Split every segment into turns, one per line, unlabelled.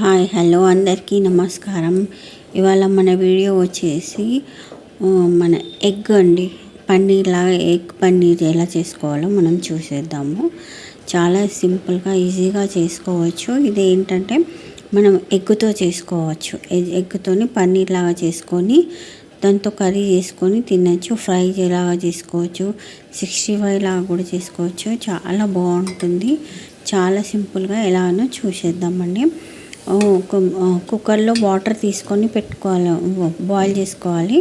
Hi hello అందరికీ నమస్కారం. ఇవాళ మన వీడియో వచ్చేసి మన ఎగ్ అండి. పన్నీర్ లాగా ఎగ్ పన్నీర్ ఎలా చేసుకోవాలో మనం చూసేద్దాము. చాలా సింపుల్గా ఈజీగా చేసుకోవచ్చు. ఇది ఏంటంటే మనం ఎగ్గుతో చేసుకోవచ్చు. ఎగ్- ఎగ్గుతోని పన్నీర్ లాగా చేసుకొని దాంతో కర్రీ చేసుకొని తినచ్చు. ఫ్రై లాగా చేసుకోవచ్చు. సిక్స్టీ ఫైవ్ లాగా కూడా చేసుకోవచ్చు. చాలా బాగుంటుంది. చాలా సింపుల్గా ఎలానో చూసేద్దామండి. కుక్కర్లో వాటర్ తీసుకొని పెట్టుకోవాలి. బాయిల్ చేసుకోవాలి.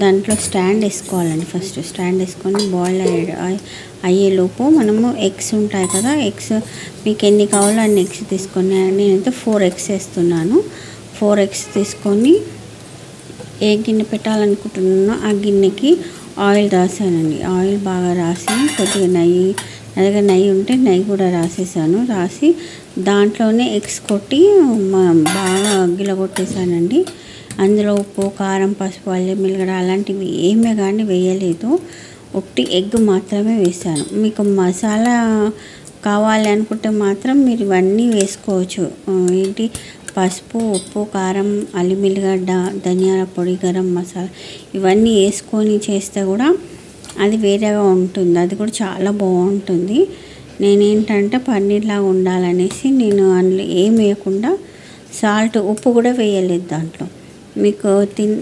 దాంట్లో స్టాండ్ వేసుకోవాలండి ఫస్ట్. స్టాండ్ వేసుకొని బాయిల్ అయ్యే అయ్యేలోపు మనము ఎగ్స్ ఉంటాయి కదా ఎగ్స్ మీకు ఎన్ని కావాలో అన్ని ఎగ్స్ తీసుకొని నేనైతే ఫోర్ ఎగ్స్ వేస్తున్నాను. ఫోర్ ఎగ్స్ తీసుకొని ఏ గిన్నె పెట్టాలనుకుంటున్నానో ఆ గిన్నెకి ఆయిల్ రాసానండి. ఆయిల్ బాగా రాసి కొద్దిగా నెయ్యి అలాగే నెయ్యి ఉంటే నెయ్యి కూడా రాసేసాను. రాసి దాంట్లోనే ఎగ్స్ కొట్టి బాగా గిలగొట్టేసానండి. అందులో ఉప్పు కారం పసుపు అల్లం మిలగడ అలాంటివి ఏమే కానీ వేయలేదు. ఒట్టి ఎగ్ మాత్రమే వేసాను మీకు మసాలా కావాలి అనుకుంటే మాత్రం మీరు ఇవన్నీ వేసుకోవచ్చు. ఏంటి? పసుపు ఉప్పు కారం అల్లిమిల్లిగడ్డ ధనియాల పొడి గరం మసాలా ఇవన్నీ వేసుకొని చేస్తే కూడా అది వేరేగా ఉంటుంది. అది కూడా చాలా బాగుంటుంది. నేనేంటంటే పన్నీర్లాగా ఉండాలనేసి నేను అందులో ఏం వేయకుండా సాల్ట్ ఉప్పు కూడా వేయలేదు దాంట్లో. మీకు తిన్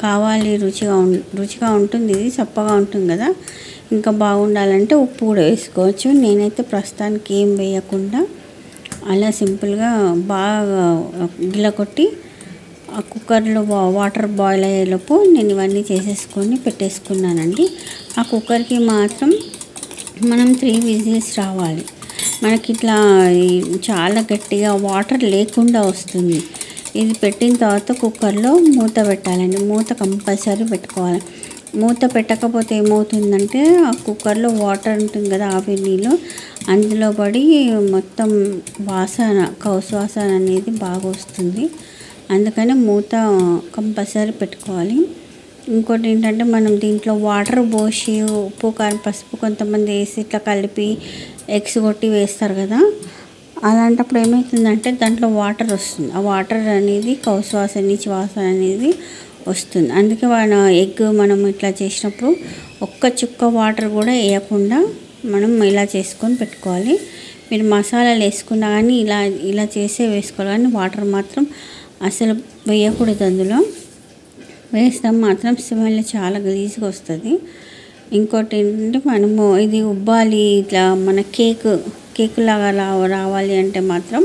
కావాలి రుచిగా రుచిగా ఉంటుంది ఇది చప్పగా ఉంటుంది కదా. ఇంకా బాగుండాలంటే ఉప్పు కూడా వేసుకోవచ్చు. నేనైతే ప్రస్తుతానికి ఏం వేయకుండా అలా సింపుల్గా బాగా గిల కొట్టి కుక్కర్లో వా- వాటర్ బాయిల్ అయ్యేలోపు నేను ఇవన్నీ చేసేసుకొని పెట్టేసుకున్నానండి. ఆ కుక్కర్కి మాత్రం మనం త్రీ విజిల్స్ రావాలి. మనకి ఇట్లా చాలా గట్టిగా వాటర్ లేకుండా వస్తుంది. ఇది పెట్టిన తర్వాత కుక్కర్లో మూత పెట్టాలండి. మూత కంపల్సరీ పెట్టుకోవాలి. మూత పెట్టకపోతే ఏమవుతుందంటే ఆ కుక్కర్లో వాటర్ ఉంటుంది కదా ఆవిరి నీళ్ళు అందులో పడి మొత్తం వాసన కౌసు వాసన అనేది బాగా వస్తుంది. అందుకని మూత కంపల్సరీ పెట్టుకోవాలి. ఇంకోటి ఏంటంటే మనం దీంట్లో వాటర్ పోసి ఉప్పు కారం పసుపు కొంతమంది వేసి ఇట్లా కలిపి ఎగ్స్ కొట్టి వేస్తారు కదా. అలాంటప్పుడు ఏమవుతుందంటే దాంట్లో వాటర్ వస్తుంది. ఆ వాటర్ అనేది కౌస్ వాసన నీచి వాసన అనేది వస్తుంది. అందుకే మన ఎగ్ మనం ఇట్లా చేసినప్పుడు ఒక్క చుక్క వాటర్ కూడా వేయకుండా మనం ఇలా చేసుకొని పెట్టుకోవాలి. మీరు మసాలాలు వేసుకున్నా కానీ ఇలా ఇలా చేసే వేసుకోవాలి. కానీ వాటర్ మాత్రం అసలు వేయకూడదు అందులో. వేస్తాం మాత్రం స్మెల్ చాలా గలీజ్గా వస్తుంది. ఇంకోటి ఏంటంటే మనము ఇది ఉబ్బాలి ఇట్లా మన కేక్ కేక్ లాగా రా రావాలి అంటే మాత్రం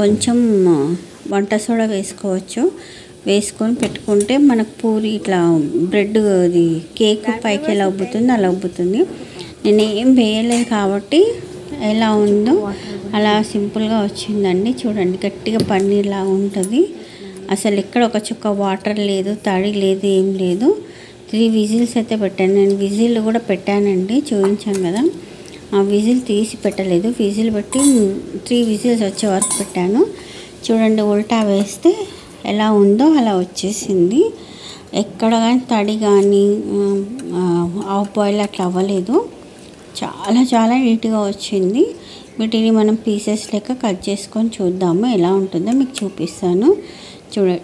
కొంచెం వంట సోడా వేసుకోవచ్చు. వేసుకొని పెట్టుకుంటే మనకు పూరి ఇట్లా బ్రెడ్ అది కేక్ పైకి ఎలా ఉబ్బుతుంది అలా ఉబ్బుతుంది. నేను ఏం వేయలేదు కాబట్టి ఎలా ఉందో అలా సింపుల్గా వచ్చిందండి. చూడండి గట్టిగా పన్నీర్లా ఉంటుంది. అసలు ఎక్కడ ఒక చుక్క వాటర్ లేదు తడి లేదు ఏం లేదు. త్రీ విజిల్స్ అయితే పెట్టాను. నేను విజిల్ కూడా పెట్టానండి చూపించాను కదా. ఆ విజిల్ తీసి పెట్టలేదు. విజిల్ పెట్టి త్రీ విజిల్స్ వచ్చే వరకు పెట్టాను. చూడండి ఉల్టా వేస్తే ఎలా ఉందో అలా వచ్చేసింది. ఎక్కడ కానీ తడి కానీ ఆఫ్ బాయిల్ అట్లా అవ్వలేదు. చాలా చాలా నీట్గా వచ్చింది. వీటిని మనం పీసెస్ లెక్క కట్ చేసుకొని చూద్దాము ఎలా ఉంటుందో మీకు చూపిస్తాను. చూడండి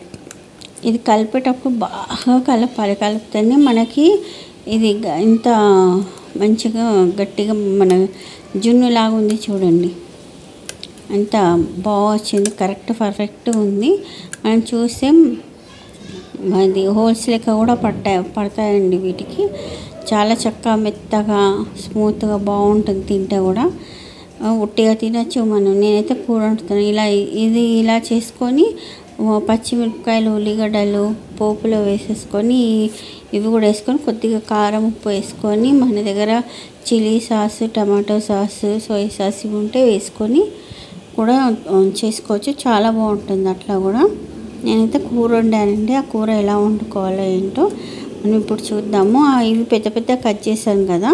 ఇది కలిపేటప్పుడు బాగా కలపాలి కలిపితేనే మనకి ఇది ఇంత మంచిగా గట్టిగా మన జున్నులాగా ఉంది చూడండి. అంత బాగా వచ్చింది కరెక్ట్ పర్ఫెక్ట్ ఉంది. మనం చూస్తే అది హోల్స్ లెక్క కూడా పట్టాయి పడతాయండి వీటికి. చాలా చక్కగా మెత్తగా స్మూత్గా బాగుంటుంది తింటే కూడా. ఉట్టిగా తినచ్చు మనం. నేనైతే కూర వండుతాను. ఇలా ఇది ఇలా చేసుకొని పచ్చిమిరపకాయలు ఉల్లిగడ్డలు పోపులో వేసేసుకొని ఇవి కూడా వేసుకొని కొద్దిగా కారం ఉప్పు వేసుకొని మన దగ్గర chilli sauce tomato sauce soya sauce ఇవి ఉంటే వేసుకొని కూడా చేసుకోవచ్చు చాలా బాగుంటుంది అట్లా కూడా. నేనైతే కూర వండానండి. ఆ కూర ఎలా వండుకోవాలో ఏంటో మనం ఇప్పుడు చూద్దాము. ఇవి పెద్ద పెద్ద కట్ చేశాను కదా.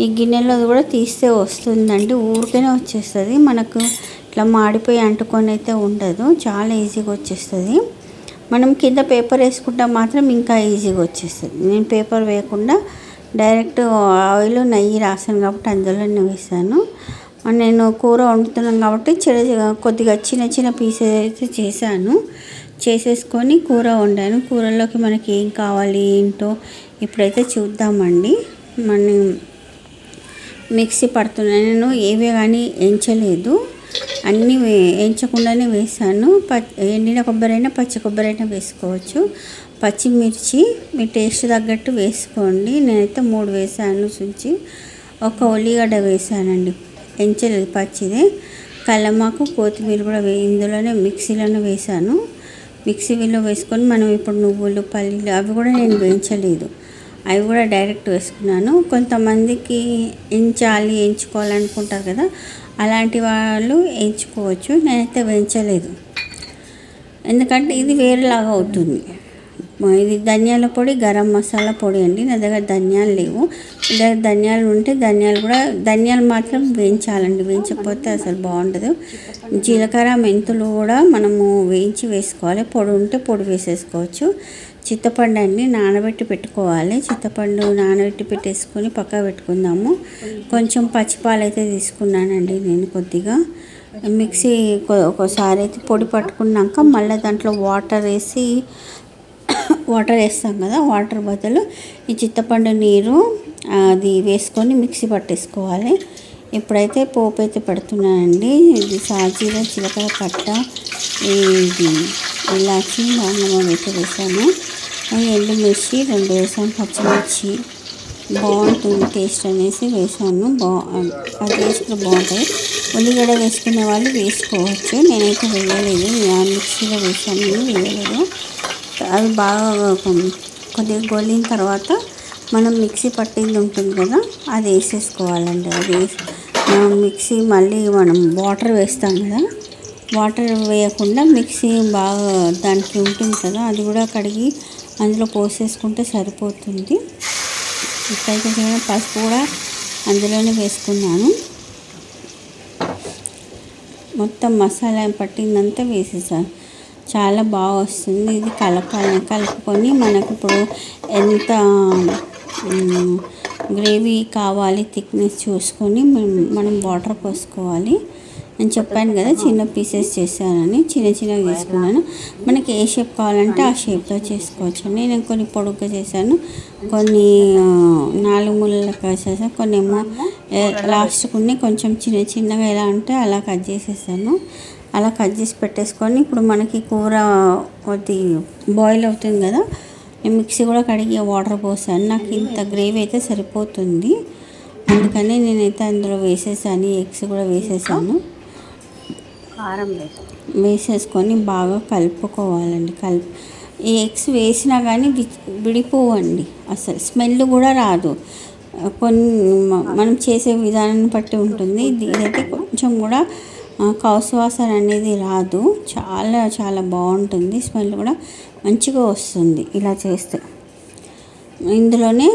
ఈ గిన్నెలో కూడా తీస్తే వస్తుందండి. ఊరికనే వచ్చేస్తుంది. మనకు ఇట్లా మాడిపోయి అంటుకొని అయితే ఉండదు. చాలా ఈజీగా వచ్చేస్తుంది. మనం కింద పేపర్ వేసుకుంటే మాత్రం ఇంకా ఈజీగా వచ్చేస్తుంది. నేను పేపర్ వేయకుండా డైరెక్ట్ ఆయిల్ నెయ్యి రాసాను కాబట్టి అందులోనే వేసాను. నేను కూర వండుతున్నాను కాబట్టి చిన్న కొద్దిగా చిన్న చిన్న పీసెస్ అయితే చేశాను. చేసేసుకొని కూర వండాను. కూరలోకి మనకి ఏం కావాలి ఏంటో ఇప్పుడైతే చూద్దామండి. మన మిక్సీ పడుతున్నాను నేను ఏవే కానీ ఎంచలేదు. అన్నీ వేయించకుండానే వేసాను. ప ఎండిన కొబ్బరి అయినా పచ్చి కొబ్బరి అయినా వేసుకోవచ్చు పచ్చిమిర్చి మీ టేస్ట్ తగ్గట్టు వేసుకోండి. నేనైతే మూడు వేసాను సుంచి ఒక ఉల్లిగడ్డ వేసానండి. ఎంచలేదు పచ్చిదే. కల్లమాకు కొత్తిమీర కూడా వే ఇందులోనే మిక్సీలోనే వేసాను. మిక్సీలో వేసుకొని మనం ఇప్పుడు నువ్వులు పల్లీలు అవి కూడా నేను వేయించలేదు. అవి కూడా డైరెక్ట్ వేసుకున్నాను. కొంతమందికి ఎంచాలి ఎంచుకోవాలనుకుంటారు కదా అలాంటి వాళ్ళు వేయించుకోవచ్చు నేనైతే వేయించలేదు ఎందుకంటే ఇది వేరేలాగా అవుతుంది. ఇది ధనియాల పొడి గరం మసాలా పొడి అండి. నా దగ్గర ధనియాలు లేవు. దగ్గర ధనియాలు ఉంటే ధనియాలు కూడా ధనియాలు మాత్రం వేయించాలండి. వేయించకపోతే అసలు బాగుండదు. జీలకర్ర మెంతులు కూడా మనము వేయించి వేసుకోవాలి. పొడి ఉంటే పొడి వేసేసుకోవచ్చు. చింతపండు అన్ని నానబెట్టి పెట్టుకోవాలి. చింతపండు నానబెట్టి పెట్టేసుకొని పక్క పెట్టుకుందాము. కొంచెం పచ్చిపాలు అయితే తీసుకున్నానండి నేను కొద్దిగా. మిక్సీ ఒకసారి అయితే పొడి పట్టుకున్నాక మళ్ళీ దాంట్లో వాటర్ వేసి వాటర్ వేస్తాం కదా వాటర్ బదులు ఈ చింతపండు నీరు అది వేసుకొని మిక్సీ పట్టేసుకోవాలి. ఇప్పుడైతే పోపు అయితే పెడుతున్నానండి. ఇది సాజీర చిలకడ కట్ట ఇది ఇలాచి లవంగం అయితే వేసాను. ఎండుమిర్చి రెండు వేసాను పచ్చిమిర్చి. బాగుంటుంది టేస్ట్ అనేసి వేసాను. బా ఆ టేస్ట్ బాగుంటుంది ఉల్లిగడ్డ వేసుకునే వాళ్ళు వేసుకోవచ్చు. నేనైతే వేయలేదు. మిక్సీలో వేసాను. వేయలేదు. అది బాగా కొద్దిగా గొల్లిన తర్వాత మనం మిక్సీ పట్టింది ఉంటుంది కదా అది వేసేసుకోవాలండి. అది మిక్సీ మళ్ళీ మనం వాటర్ వేస్తాం కదా వాటర్ వేయకుండా మిక్సీ బాగా దానికి ఉంటుంది కదా అది కూడా కడిగి అందులో పోసేసుకుంటే సరిపోతుంది. ఇప్పుడైతే పసుపు కూడా అందులోనే వేసుకున్నాను. మొత్తం మసాలా పట్టిందంతా వేసేసాను చాలా బాగా వస్తుంది. ఇది కలపాలి కలుపుకొని మనకు ఇప్పుడు ఎంత గ్రేవీ కావాలి థిక్నెస్ చూసుకొని మనం వాటర్ పోసుకోవాలి. నేను చెప్పాను కదా చిన్న పీసెస్ చేశానని చిన్న చిన్నగా తీసుకున్నాను. మనకి ఏ షేప్ కావాలంటే ఆ షేప్లో చేసుకోవచ్చు. నేను కొన్ని పొడుగ్గా చేశాను. కొన్ని నాలుగు ముళ్ళగా చేశాను కొన్ని ఏమో కొన్ని కొంచెం చిన్న చిన్నగా ఎలా ఉంటే అలా కట్ చేసేసాను. అలా కట్ చేసి పెట్టేసుకొని ఇప్పుడు మనకి కూర అది బాయిల్ అవుతుంది కదా నేను మిక్సీ కూడా కడిగి వాటర్ పోసాను. నాకు ఇంత గ్రేవీ అయితే సరిపోతుంది. అందుకని నేనైతే అందులో వేసేసాను. ఎగ్స్ కూడా వేసేసాను. కారం వేసేసుకొని బాగా కలుపుకోవాలండి. కలిపి ఈ ఎగ్స్ వేసినా కానీ విడిపోవండి. అసలు స్మెల్ కూడా రాదు. కొన్ని మనం చేసే విధానాన్ని బట్టి ఉంటుంది. ఇదైతే కొంచెం కూడా కౌసువాసన అనేది రాదు. చాలా చాలా బాగుంటుంది. స్మెల్ కూడా మంచిగా వస్తుంది ఇలా చేస్తే. ఇందులోనే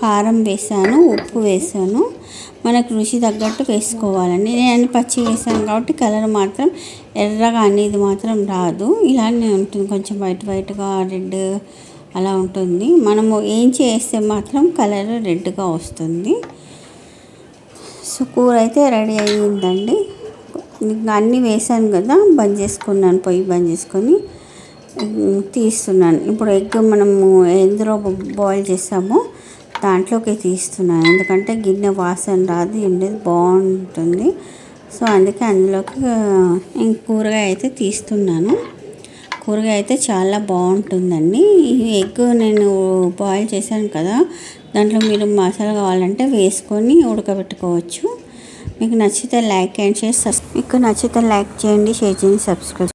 కారం వేసాను ఉప్పు వేసాను. మనకు రుచి తగ్గట్టు వేసుకోవాలండి. నేను పచ్చి వేసాను కాబట్టి కలర్ మాత్రం ఎర్రగా అనేది మాత్రం రాదు. ఇలానే ఉంటుంది. కొంచెం వైట్ వైట్గా రెడ్ అలా ఉంటుంది. మనము ఏం చేస్తే మాత్రం కలర్ రెడ్గా వస్తుంది. సో కూర అయితే రెడీ అయ్యిందండి. అన్నీ వేసాను కదా బంద్ చేసుకున్నాను పొయ్యి బంద్ చేసుకొని. తీస్తున్నాను. ఇప్పుడు ఎగ్ మనము ఎందులో బాయిల్ చేసామో దాంట్లోకి తీస్తున్నాను. ఎందుకంటే గిన్నె వాసన రాదు ఉండేది బాగుంటుంది. సో అందుకే అందులోకి కూరగాయ అయితే తీస్తున్నాను. కూరగాయ అయితే చాలా బాగుంటుందండి. ఈ ఎగ్ నేను బాయిల్ చేశాను కదా దాంట్లో మీరు మసాలా కావాలంటే వేసుకొని ఉడకబెట్టుకోవచ్చు. మీకు నచ్చితే లైక్ అండ్ షేర్ మీకు నచ్చితే లైక్ చేయండి షేర్ చేయండి సబ్స్క్రైబ్